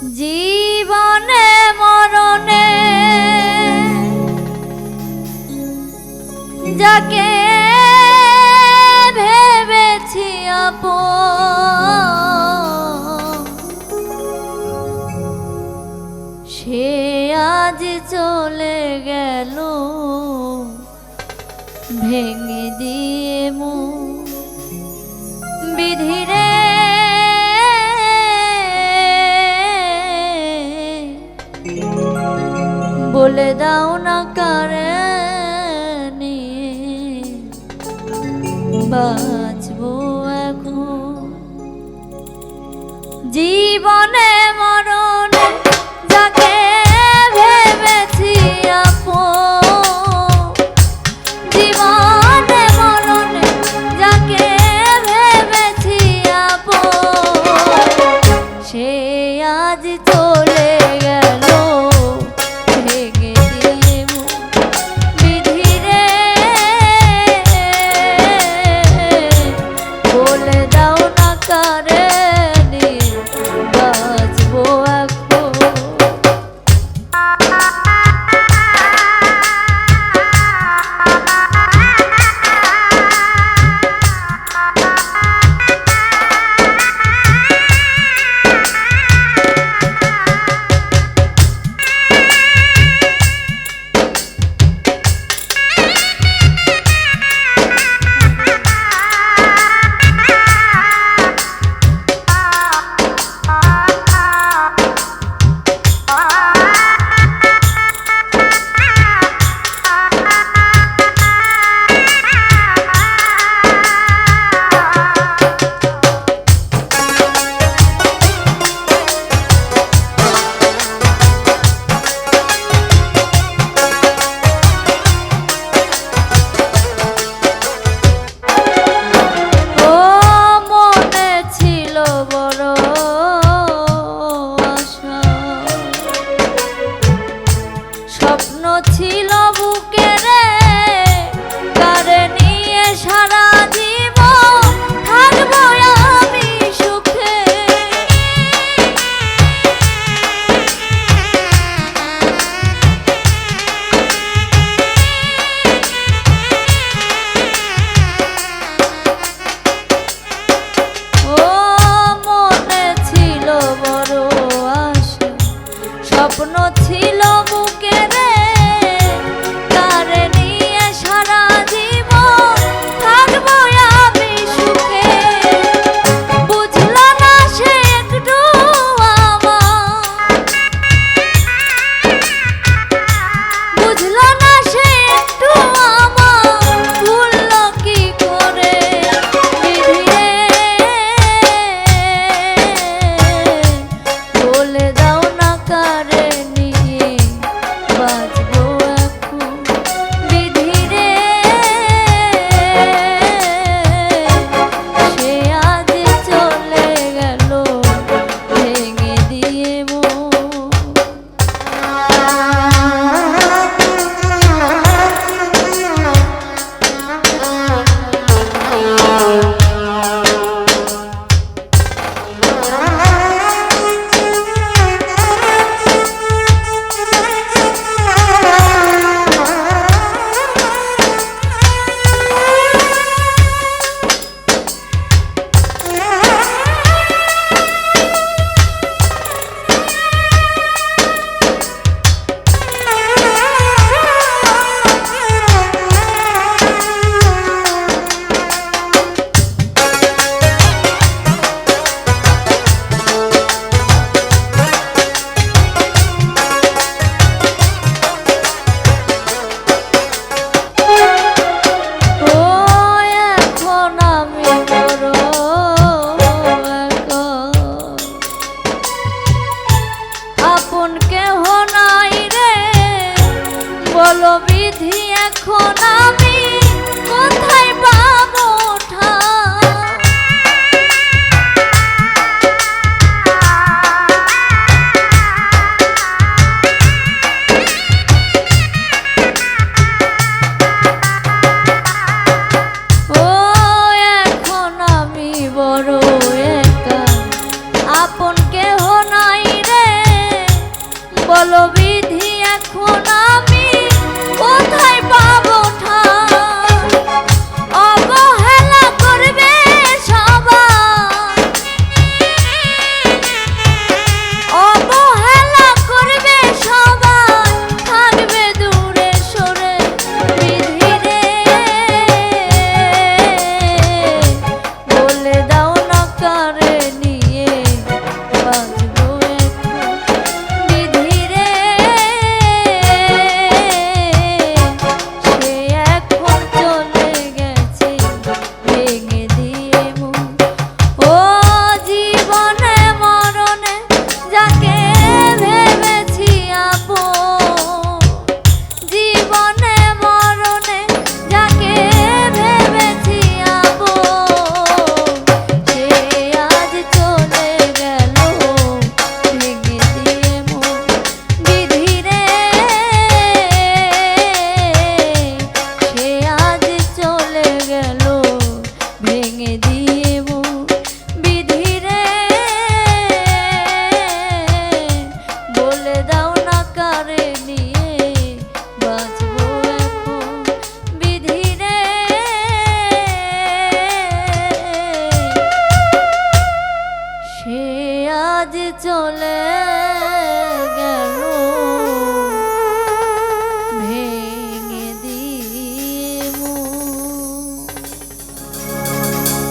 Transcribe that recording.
জীবনে মরণে। যাকে ভেবেছি আপ সে আজ চলে গেল। ভেঙে দিয়ে মু বিধিরে যাও না কারে এখন। জীবনে ছিল বিধি এখন আমি কোথায় পাবো? সে আজ চলে